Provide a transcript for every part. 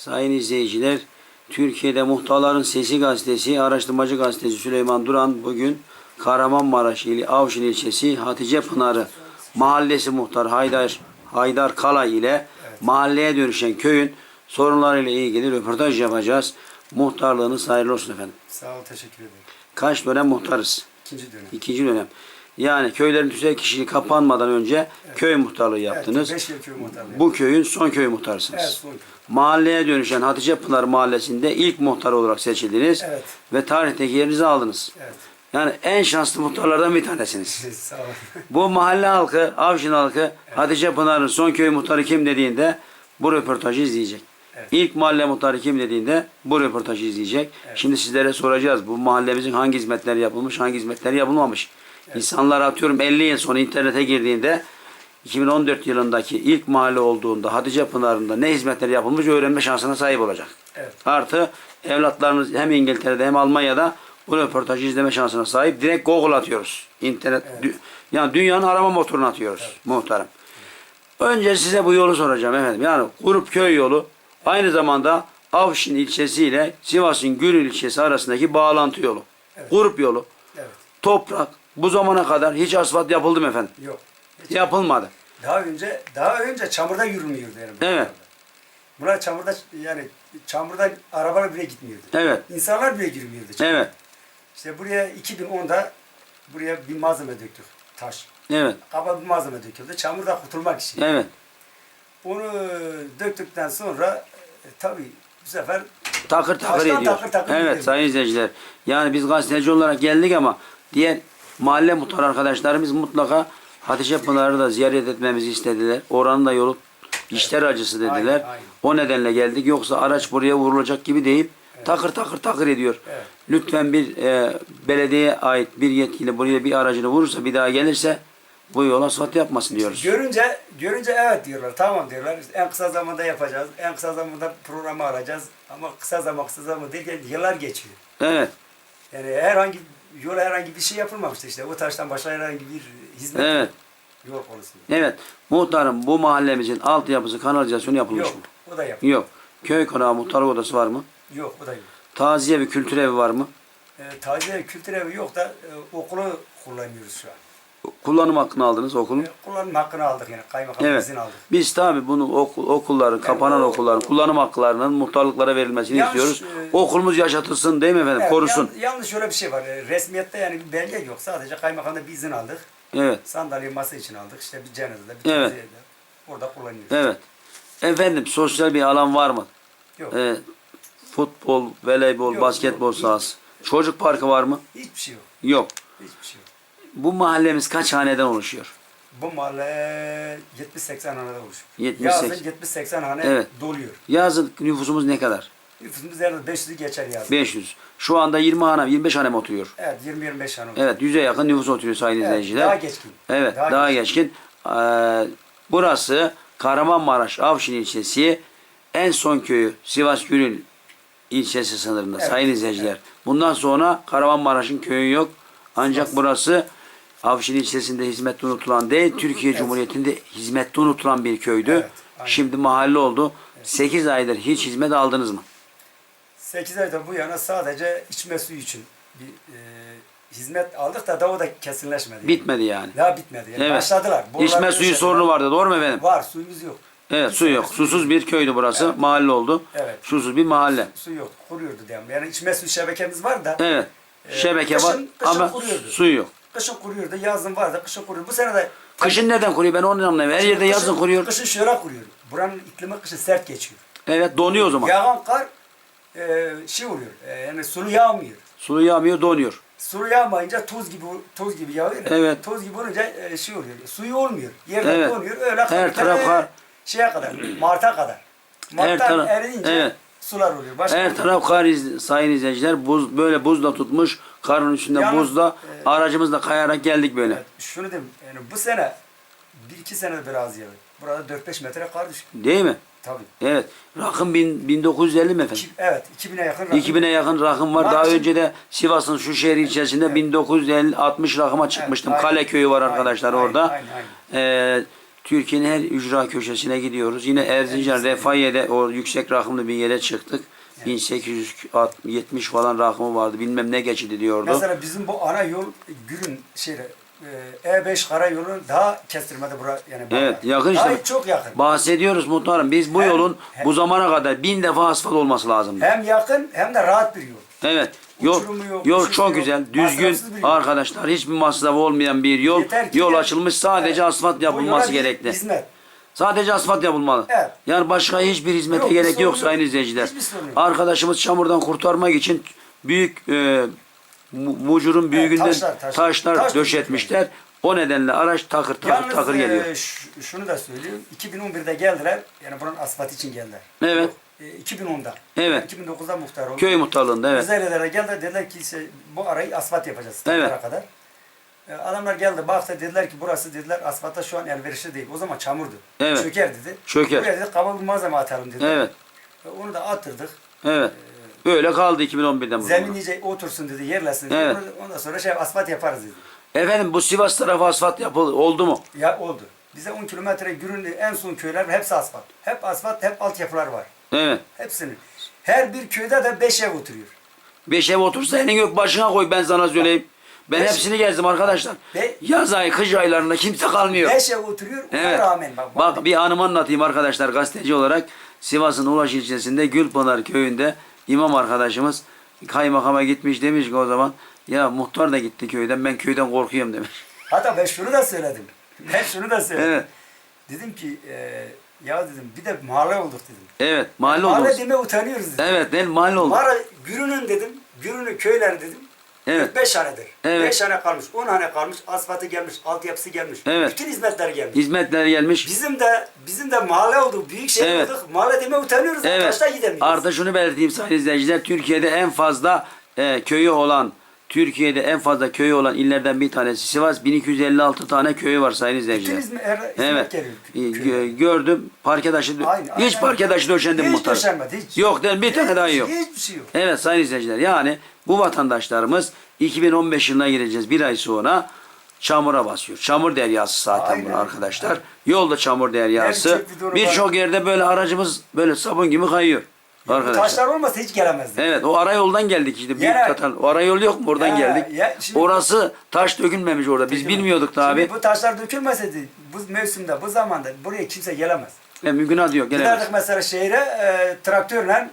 Sayın izleyiciler, Türkiye'de Muhtarların Sesi Gazetesi, Araştırmacı Gazetesi Süleyman Duran bugün Kahramanmaraş ili Avşin ilçesi Hatice Pınarı Mahallesi Muhtar Haydar Haydar Kala ile mahalleye dönüşen köyün sorunlarıyla ilgili röportaj yapacağız. Muhtarlığınız hayırlı olsun efendim. Sağ ol, teşekkür ederim. Kaç dönem muhtarız? İkinci dönem. İkinci dönem. Yani köylerin tüzel kişiliği kapanmadan önce köy muhtarlığı yaptınız. Evet, beş köy muhtarlığı Bu köyün son köy muhtarısınız. Evet, son köy. Mahalleye dönüşen Hatice Pınar Mahallesi'nde ilk muhtar olarak seçildiniz. Evet. Ve tarihteki yerinizi aldınız. Evet. Yani en şanslı muhtarlardan bir tanesiniz. Sağ ol. Bu mahalle halkı, Avşin halkı Hatice Pınar'ın son köy muhtarı kim dediğinde bu röportajı izleyecek. Evet. İlk mahalle muhtarı kim dediğinde bu röportajı izleyecek. Şimdi sizlere soracağız. Bu mahallemizin hangi hizmetler yapılmış, hangi hizmetler yapılmamış. İnsanlar atıyorum 50 yıl sonra internete girdiğinde 2014 yılındaki ilk mahalle olduğunda Hatice Pınarı'nda ne hizmetler yapılmış öğrenme şansına sahip olacak. Evet. Artı evlatlarımız hem İngiltere'de hem Almanya'da bu röportajı izleme şansına sahip. Direkt Google atıyoruz. İnternet, dü- yani dünyanın arama motorunu atıyoruz muhtarım. Önce size bu yolu soracağım efendim. Yani Grup Köy yolu aynı zamanda Avşin ilçesi ile Sivas'ın Gürül ilçesi arasındaki bağlantı yolu. Grup yolu. Evet. Toprak. Bu zamana kadar hiç asfalt yapıldı mı efendim? Yok. Hiç- Yapılmadı. Daha önce daha önce çamurda yürümüyordu yani. Evet. Bunlar çamurda yani çamurda arabalar bile gitmiyordu. Evet. İnsanlar bile girmiyordu. çamura. Evet. İşte buraya 2010'da buraya bir malzeme döktük. Taş. Evet. Kaba bir malzeme döküldü. Çamurda kurtulmak için. Evet. Onu döktükten sonra e, tabii bu sefer Takır takır Taştan ediyor. takır takır evet gidiyor. sayın izleyiciler. Yani biz gazeteci olarak geldik ama diğer mahalle muhtar arkadaşlarımız mutlaka Hatice Pınar'ı da ziyaret etmemizi istediler. Oranın da yolu işler acısı dediler. Aynen, aynen. O nedenle geldik. Yoksa araç buraya vurulacak gibi değil. Takır takır takır ediyor. Evet. Lütfen bir e, belediyeye ait bir yetkili buraya bir aracını vurursa bir daha gelirse bu yola asfalt yapmasın diyoruz. Görünce görünce evet diyorlar. Tamam diyorlar. En kısa zamanda yapacağız. En kısa zamanda programı alacağız. Ama kısa zaman kısa zaman derken yıllar geçiyor. Evet. Yani herhangi yola herhangi bir şey yapılmamıştı işte. O taştan başka herhangi bir hizmet Evet. yol konusunda. Evet. Muhtarım bu mahallemizin altyapısı kanalizasyonu yapılmış Yok. mı? O da yap. Yok. Köy konağı muhtarlık odası var mı? Yok o da yok. Taziye ve kültür evi var mı? E, taze kültür evi yok da e, okulu kullanıyoruz şu an. Kullanım hakkını aldınız okulun. Kullanım hakkını aldık yani. Kaymakam Evet. izin aldık. Biz tabi bunu okul, okulların, kapanan o- okulların kullanım haklarının muhtarlıklara verilmesini Yanlış, istiyoruz. e, Okulumuz yaşatılsın değil mi efendim? Evet, Korusun. yan- yalnız şöyle bir şey var. E, resmiyette yani bir belge yok. Sadece kaymakamda bir izin aldık. Evet. Sandalye masa için aldık. İşte bir cenazede, bir Evet. taziyede. Orada kullanıyoruz. Evet. Efendim sosyal bir alan var mı? Yok. Ee, futbol, voleybol, Yok, basketbol yok. sahası. Çocuk parkı var mı? Hiçbir şey yok. Yok. Hiçbir şey yok. Bu mahallemiz kaç haneden oluşuyor? Bu mahalle 70-80 haneden oluşuyor. 70-80. Yazın 70-80 hane Evet. doluyor. Yazın nüfusumuz ne kadar? Nüfusumuz yalnız 500'ü geçer yazın. 500. Şu anda 20 hane, 25 hane mi oturuyor? Evet 20-25 hane. Evet, yüze yakın nüfus oturuyor sayın Evet, izleyiciler. daha geçkin. Evet, daha, Daha geçkin. Ee, burası Kahramanmaraş Avşin ilçesi en son köyü Sivas Gürül ilçesi sınırında Evet, sayın izleyiciler. Bundan sonra Kahramanmaraş'ın köyü yok. Ancak Sivas. burası Avşin ilçesinde hizmette unutulan değil, Türkiye. Cumhuriyeti'nde hizmette unutulan bir köydü. Evet, aynen. Şimdi mahalle oldu. 8 aydır hiç hizmet aldınız mı? 8 ayda bu yana sadece içme suyu için bir e, hizmet aldık da daha o da kesinleşmedi. Bitmedi yani. Daha bitmedi. Yani Evet. Başladılar. Boruları İçme suyu sorunu vardı doğru mu efendim? Var suyumuz yok. Evet su yok. Susuz bir köydü burası. Mahalle oldu. Evet. Susuz bir mahalle. Su yok. Kuruyordu diyelim. Yani içme suyu şebekemiz var da Evet. Ee, Şebeke kışın- var kışın ama kuruyordu. su yok. Kışın kuruyordu. Yazın vardı. Kışın kuruyordu. Bu sene de Kışın neden kuruyor? Ben onu anlamıyorum. Her yerde yazın kuruyor. Kışın şöyle kuruyor. Buranın iklimi kışın sert geçiyor. Evet donuyor o zaman. Yağan kar e, şey oluyor. E, yani sulu yağmıyor. Sulu yağmıyor donuyor. Sulu yağmayınca tuz gibi toz gibi yağıyor. ya. Evet. Toz gibi olunca e, şey oluyor. Suyu olmuyor. Yerde Evet. donuyor. Öyle Her taraf E, kar. Şeye kadar. Mart'a kadar. Mart'tan taraf- eriyince evet. Sular oluyor. Başka Her taraf kar iz- sayın izleyiciler. Buz, böyle buzla tutmuş. Karın üstünde Yalnız, buzla. e, aracımızla kayarak geldik böyle. Evet, şunu diyeyim. Yani bu sene bir iki sene biraz yağıyor. Burada 4-5 metre kar düştü. Değil mi? Tabii. Evet. Rakım bin, 1950 mi efendim? İki- evet 2000'e yakın rakım. 2000'e yakın rakım var. Daha Maalesef- önce de Sivas'ın şu şehir ilçesinde 1950 60 rakıma çıkmıştım. aynen. Kale köyü var arkadaşlar aynen, orada. aynen, aynen. Ee, Türkiye'nin her ücra köşesine gidiyoruz. Yine Erzincan Refahiye'de o yüksek rakımlı bir yere çıktık. 1870 falan rakımı vardı. Bilmem ne geçidi diyordu. Mesela bizim bu ana yol Gürün şeyle e, E5 karayolu daha kestirmede bura yani. Evet, yakın Daha işte. çok yakın. Bahsediyoruz muhtarım. Biz bu Hem- yolun hem- bu zamana kadar bin defa asfalt olması lazımdı. Hem yakın hem de rahat bir yol. Evet. Yol, Uçurumu yok, yol uçurumu çok yok. güzel, düzgün Masrafsız bir yol. arkadaşlar. Hiçbir masrafı olmayan bir yol. Yeter ki Yol de- açılmış sadece Evet. asfalt Bu yapılması yola bir gerekli. Hizmet. Sadece asfalt yapılmalı. Evet. Yani başka hiçbir hizmete Yok, gerek sorun yok yok. sayın izleyiciler. Hiçbir sorun yok. Arkadaşımız çamurdan kurtarmak için büyük e, mu- mucurun büyüğünden taşlar, taşlar, taşlar. Taş döşetmişler. O nedenle araç takır takır Yalnız takır geliyor. e, ş- şunu da söyleyeyim. 2011'de geldiler. Yani buranın asfalt için geldiler. Evet. Yok, e, 2010'da. Evet. 2009'da muhtar oldu. Köy muhtarlığında evet. Özel geldi dediler ki işte, bu arayı asfalt yapacağız. Evet. Kadar. E, adamlar geldi baktı dediler ki burası dediler asfalta şu an elverişli değil. O zaman çamurdu. Evet. Çöker dedi. Çöker. Buraya dedi kapalı malzeme atalım dedi. Evet. E, Onu da attırdık. Evet. Böyle kaldı 2011'den bu Zemin iyice otursun dedi, yerlesin dedi. Evet. Onu- Ondan sonra şey asfalt yaparız dedi. Efendim bu Sivas tarafı asfalt yapıldı. Oldu mu? Ya oldu. Bize 10 kilometre Gürün en son köyler hepsi asfalt. Hep asfalt, hep altyapılar var. Evet. Hepsinin. Her bir köyde de 5 ev oturuyor. Beş ev otursa elini gök başına koy ben sana söyleyeyim. Ben Beş- hepsini gezdim arkadaşlar. Be- Yaz ayı, kış aylarında kimse kalmıyor. 5 ev oturuyor. Ona Evet. rağmen bak. Bak bir anımı anlatayım arkadaşlar gazeteci olarak. Sivas'ın Ulaş ilçesinde Gülpınar köyünde imam arkadaşımız kaymakama gitmiş demiş ki o zaman ya muhtar da gitti köyden ben köyden korkuyorum demiş. Hatta ben şunu da söyledim. Ben şunu da söyledim. Evet. Dedim ki e, ya dedim bir de mahalle olduk dedim. Evet mahalle Mahalle oldunuz. demeye utanıyoruz dedim. Evet değil mahalle oldu. Mahalle Gürün'ün dedim. Gürün'ün köyler dedim. Evet. 5 hanedir. Evet. 5 hane kalmış, 10 hane kalmış, asfaltı gelmiş, altyapısı gelmiş. Evet. Bütün hizmetler gelmiş. Hizmetler gelmiş. Bizim de bizim de mahalle olduk, büyük şehir Evet. olduk. Mahalle demeye utanıyoruz. Evet. Taşta gidemiyoruz. Artı şunu belirteyim sayın izleyiciler. Türkiye'de en fazla e, köyü olan Türkiye'de en fazla köyü olan illerden bir tanesi Sivas. 1256 tane köyü var sayın izleyiciler. Bütün hizmet, er, Evet. geliyor. Gördüm. Parke taşı Aynen, hiç aynen. parke taşı döşendi mi Hiç muhtar? döşenmedi, hiç. Yok mi? bir tane daha yok. Hiçbir şey yok. Evet sayın izleyiciler yani bu vatandaşlarımız 2015 yılına gireceğiz bir ay sonra çamura basıyor. Çamur deryası zaten Aynen. bu arkadaşlar. Yolda çamur deryası. Birçok yerde böyle aracımız böyle sabun gibi kayıyor. Arkadaşlar. taşlar olmasa hiç gelemezdi. Evet o arayoldan geldik işte büyük Yani- Tatar. O arayol yok mu? Oradan Ya, geldik. ya şimdi- Orası taş dökülmemiş orada. Biz bilmiyorduk tabi. Şimdi bu taşlar dökülmeseydi bu mevsimde, bu zamanda buraya kimse gelemez. E, mümkünat yok. Gelemez. Giderdik mesela şehre e, traktörle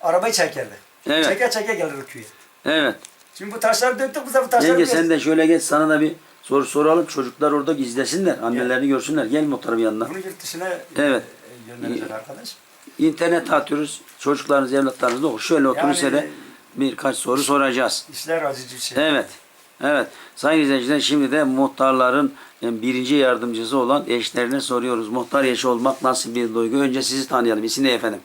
arabayı çekerdik. Evet. Çeke çeke gelirdik köye. Evet. Şimdi bu taşları döktük bu sefer bu taşları Yenge sen de şöyle geç sana da bir soru soralım. Çocuklar orada izlesinler. Annelerini görsünler. Gel muhtarım yanına. Bunu yurt dışına e, Evet. e, gönderecek arkadaş. İnternet atıyoruz. Çocuklarınız, evlatlarınız da okur. Şöyle oturun Yani- size birkaç soru soracağız. İşler acıcı bir şey. Evet. Evet. Sayın izleyiciler şimdi de muhtarların birinci yardımcısı olan eşlerine soruyoruz. Muhtar eşi olmak nasıl bir duygu? Önce sizi tanıyalım. İsim ne efendim?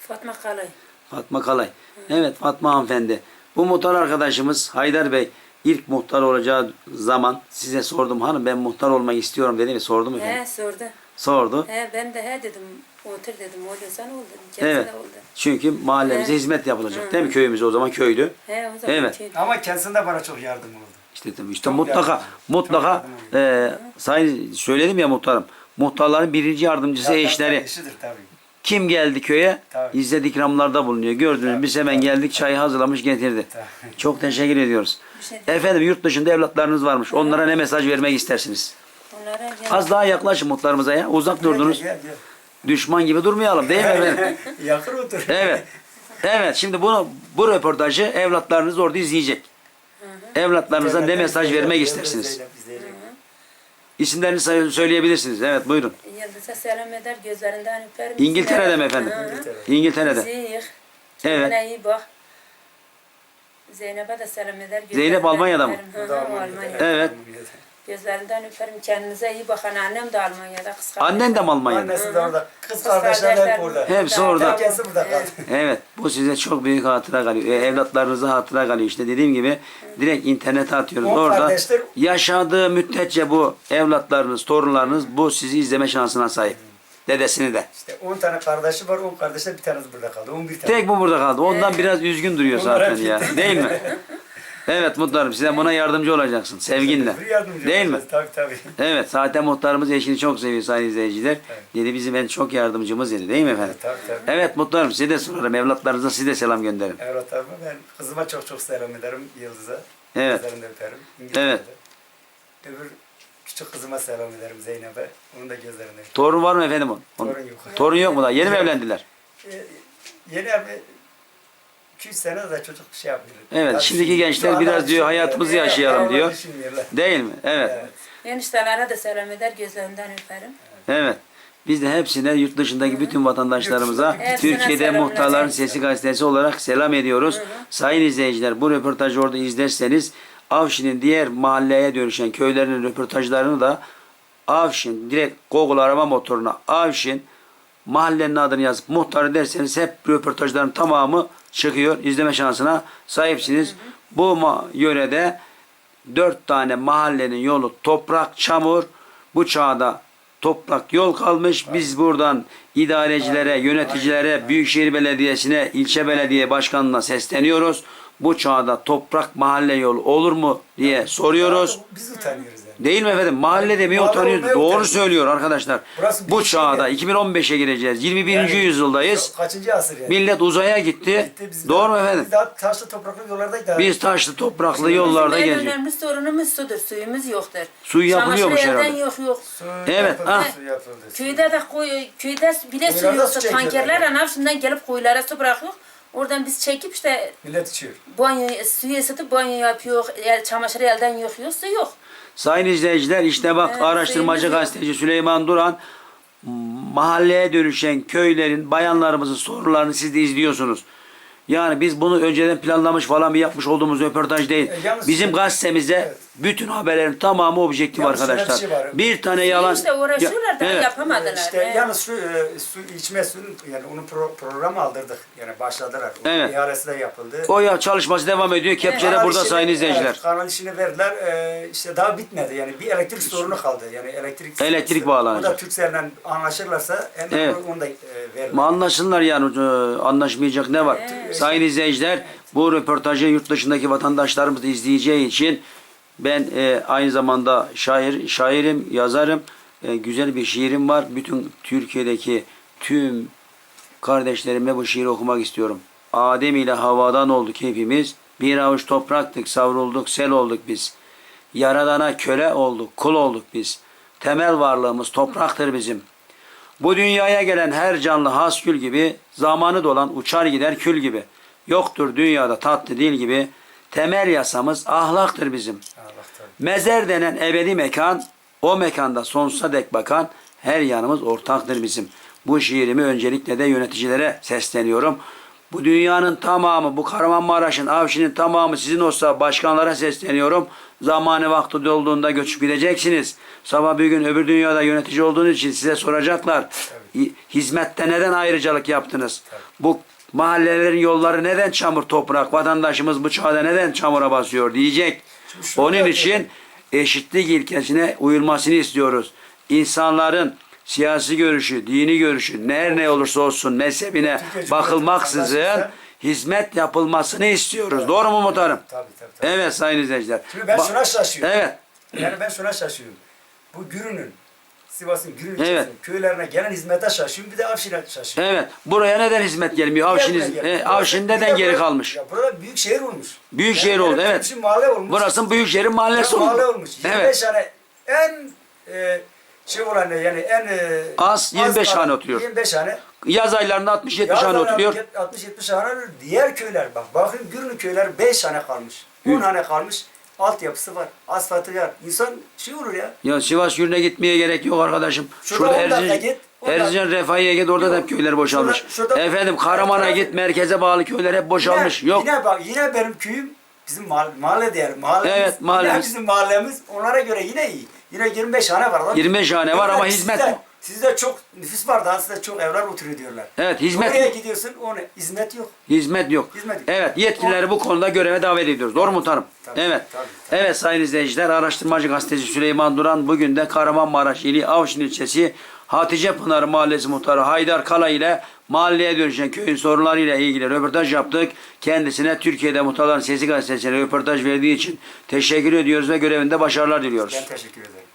Fatma Kalay. Fatma Kalay. Evet Fatma hanımefendi. Bu muhtar arkadaşımız Haydar Bey ilk muhtar olacağı zaman size sordum hanım ben muhtar olmak istiyorum dedi mi? Sordu mu efendim? He sordu. Sordu. He ben de he dedim. Otur dedim. Oluyorsan ol dedim. Kendisi Evet. de oldu. Çünkü mahallemize Evet. hizmet yapılacak. Hı. Değil mi? Köyümüz o zaman köydü. He o zaman Evet. şeydi. Ama kendisinde bana çok yardım oldu. İşte tabii işte Çok mutlaka yardım. mutlaka Çok e, sayın söyledim ya muhtarım. Muhtarların birinci yardımcısı Ya, eşleri. Eşidir tabii. Kim geldi köye? Tabii. İzzet ikramlarda bulunuyor. Gördünüz Tabii, biz hemen tabii. geldik çayı hazırlamış getirdi. Tabii. Çok teşekkür ediyoruz. Şey. Efendim yurt dışında evlatlarınız varmış. Onlara ne mesaj vermek istersiniz? Az daha yaklaşın muhtarımıza ya. Uzak durdunuz. Gel, gel, Düşman gibi durmayalım değil mi efendim? Yakın otur. Evet. Evet şimdi bunu bu röportajı evlatlarınız orada izleyecek. Evlatlarınıza ne mesaj vermek istersiniz? İsimlerini söyleyebilirsiniz. Evet buyurun. Yıldız'a selam eder. Gözlerinden öperim. İngiltere'de mi efendim? Hı hı. İngiltere'de. İngiltere'de. Evet. Zeynep'e de selam eder. Zeynep Almanya'da mı? öperim. Hı hı, Almanya'da. Evet. Gözlerinden öperim. Kendinize iyi bakın. Annem de Almanya'da. Kız kardeşim. Annen de mi Almanya'da? Annesi de orada. Kız Kız kardeşler hep orada. Hepsi orada. Kendisi burada kaldı. Evet. Bu size çok büyük hatıra kalıyor. E, evlatlarınıza hatıra kalıyor. İşte dediğim gibi direkt internete atıyoruz. O Orada kardeşler- yaşadığı müddetçe bu evlatlarınız, torunlarınız bu sizi izleme şansına sahip. Dedesini de. İşte 10 tane kardeşi var, 10 kardeşler bir tanesi burada kaldı. 11 tane. Tek bu burada kaldı. Ondan biraz üzgün duruyor Onlar zaten ya. Değil mi? Evet muhtarım size buna yardımcı olacaksın sevginle. Bir yardımcı Değil mi? Tabii tabii. Evet zaten muhtarımız eşini çok seviyor sayın izleyiciler. Evet. Dedi bizim en çok yardımcımız dedi değil mi efendim? Tabii tabii. Evet muhtarım size de sorarım. Evlatlarınıza size de selam gönderin. Evet abi ben kızıma çok çok selam ederim Yıldız'a. Evet. Gözlerinden öperim. Evet. Öbür küçük kızıma selam ederim Zeynep'e. Onun da gözlerinden öperim. Torun var mı efendim? onun? Torun yok. Torun yok mu da? Yeni mi evlendiler? Ee, yeni abi 2-3 sene de çocuk şey yapıyor. Evet, Daha şimdiki gençler biraz diyor, düşünmüyor. hayatımızı yaşayalım diyor. Değil mi? Evet. Evet. Eniştelere de selam eder, gözlerinden öperim. Evet. Biz de hepsine yurt dışındaki bütün vatandaşlarımıza Hepsine Türkiye'de selam Muhtarların. Sesi gazetesi olarak selam ediyoruz. Sayın izleyiciler bu röportajı orada izlerseniz Avşin'in diğer mahalleye dönüşen köylerinin röportajlarını da Avşin direkt Google arama motoruna Avşin mahallenin adını yazıp muhtar derseniz hep röportajların tamamı çıkıyor. İzleme şansına sahipsiniz. Bu ma- yörede dört tane mahallenin yolu toprak, çamur. Bu çağda toprak yol kalmış. Biz buradan idarecilere, yöneticilere, Büyükşehir Belediyesi'ne, ilçe belediye başkanına sesleniyoruz. Bu çağda toprak mahalle yolu olur mu diye soruyoruz. Biz utanıyoruz yani. Değil mi efendim? Mahalle demeyi Mahalle utanıyoruz. Doğru utanıyoruz. söylüyor arkadaşlar. Burası Bu çağda yani. 2015'e gireceğiz. 21. Yani yüzyıldayız. Kaçıncı asır yani? Millet uzaya gitti. Gitti, biz Doğru mu efendim? Biz daha taşlı topraklı yollardayız. daha. Biz taşlı topraklı yollarda Bizim en önemli sorunumuz sudur, suyumuz yoktur. Su yapılıyormuş herhalde. yok yok. Su Evet, yapıldı, ah. su yapıldı. Köyde de koy, köyde bile su Kuyularda su yoksa çekiyorlar. tankerlerle nafşından gelip kuyulara su bırakıyor. Oradan biz çekip işte Millet içiyor. banyo, suyu ısıtıp banyo yapıyor. El, çamaşır elden yok yok su yok. Sayın izleyiciler işte bak Evet, araştırmacı yok. gazeteci Süleyman Duran mahalleye dönüşen köylerin bayanlarımızın sorunlarını siz de izliyorsunuz. Yani biz bunu önceden planlamış falan bir yapmış olduğumuz röportaj değil. E, yalnız- Bizim gazetemize Evet. Bütün haberlerin tamamı objektif Yalnız arkadaşlar. şey var. Bir tane yalan. işte uğraşıyorlar da Ya- evet. yapamadılar. İşte Evet. yalnız şu e, su içme suyun yani onu pro, programa aldırdık. Yani başladılar. Onun Evet. ihalesi de yapıldı. O ya çalışması devam ediyor. Kepçe de Kanal burada işini- sayın izleyiciler. Evet, kanal işini verdiler. E, işte daha bitmedi. Yani bir elektrik sorunu kaldı. Yani elektrik Elektrik O bağlanacak. da Türkcell'le anlaşırlarsa en Evet. onu da e, verirler. Ma anlaşsınlar yani e, anlaşmayacak ne var? Sayın izleyiciler bu röportajı yurt dışındaki vatandaşlarımız da izleyeceği için ben e, aynı zamanda şair şairim, yazarım. E, güzel bir şiirim var. Bütün Türkiye'deki tüm kardeşlerime bu şiiri okumak istiyorum. Adem ile havadan olduk hepimiz. Bir avuç topraktık, savrulduk, sel olduk biz. Yaradana köle olduk, kul olduk biz. Temel varlığımız topraktır bizim. Bu dünyaya gelen her canlı has gül gibi, zamanı dolan uçar gider kül gibi. Yoktur dünyada tatlı dil gibi, temel yasamız ahlaktır bizim. Mezer denen ebedi mekan, o mekanda sonsuza dek bakan her yanımız ortaktır bizim. Bu şiirimi öncelikle de yöneticilere sesleniyorum. Bu dünyanın tamamı, bu Kahramanmaraş'ın, Avşin'in tamamı sizin olsa başkanlara sesleniyorum. Zamanı vakti dolduğunda göçüp gideceksiniz. Sabah bir gün öbür dünyada yönetici olduğunuz için size soracaklar. Hi- Hizmette neden ayrıcalık yaptınız? Bu mahallelerin yolları neden çamur toprak? Vatandaşımız bu çağda neden çamura basıyor diyecek. Onun için eşitlik ilkesine uyulmasını istiyoruz. İnsanların siyasi görüşü, dini görüşü, her ne olursa olsun mezhebine bakılmaksızın hizmet yapılmasını istiyoruz. Doğru mu muhtarım? Tabii tabii. tabii. Evet sayın izleyiciler. Şimdi ben Ba- şuna şaşıyorum. Evet. Yani ben şuna şaşıyorum. Bu Gürün'ün, Sivas'ın Gürün Evet. köylerine gelen hizmete şaşıyorum. Bir de Avşin'e şaşıyorum. Evet. Buraya neden hizmet gelmiyor? Avşin, e? Avşin neden geri kalmış? Ya burada büyük şehir olmuş. Büyük şehir oldu, evet. Mahalle olmuş. Burası Büyükşehir'in mahallesi Ya mahalle oldu. olmuş. 25 Evet. tane en e, şey olan ne, yani en e, Az 25 kalan- hane oturuyor. 25 hane. Yaz aylarında 60-70 hane oturuyor. 60-70 hane oturuyor. Diğer köyler bak bakın Gürün'ün köyler 5 hane kalmış. 10 hane kalmış. Altyapısı var. Asfaltı var. İnsan şey olur ya. Ya Sivas yürüne gitmeye gerek yok arkadaşım. Şurada Şurada, on dakika Erzincan, git, on dakika- Erzincan Refahiye git orada da hep köyler boşalmış. Şurada- şurada- Efendim Kahraman'a Her git merkeze bağlı köyler hep boşalmış. Yine, yok. Yine bak yine benim köyüm bizim mahalle, mahalle diyelim. Mahallemiz, Evet, mahallemiz. Yine bizim mahallemiz onlara göre yine iyi. Yine 25 hane var. lan. 25 hane var ama Evet, hizmet sizde- yok. Sizde çok nüfus var daha sizde çok evler oturuyor diyorlar. Evet, hizmet Oraya yok. gidiyorsun ona hizmet yok. Hizmet yok. Hizmet yok. Evet yetkilileri bu konuda göreve davet ediyoruz. Doğru mu muhtarım? Tabii, evet. tabii, tabii. Evet sayın izleyiciler araştırmacı gazeteci Süleyman Duran bugün de Kahramanmaraş ili Avşin ilçesi Hatice Pınar Mahallesi muhtarı Haydar Kala ile mahalleye dönüşen köyün sorunlarıyla ilgili röportaj yaptık. Kendisine Türkiye'de Muhtarların Sesi gazetesine röportaj verdiği için teşekkür ediyoruz ve görevinde başarılar diliyoruz. Ben teşekkür ederim.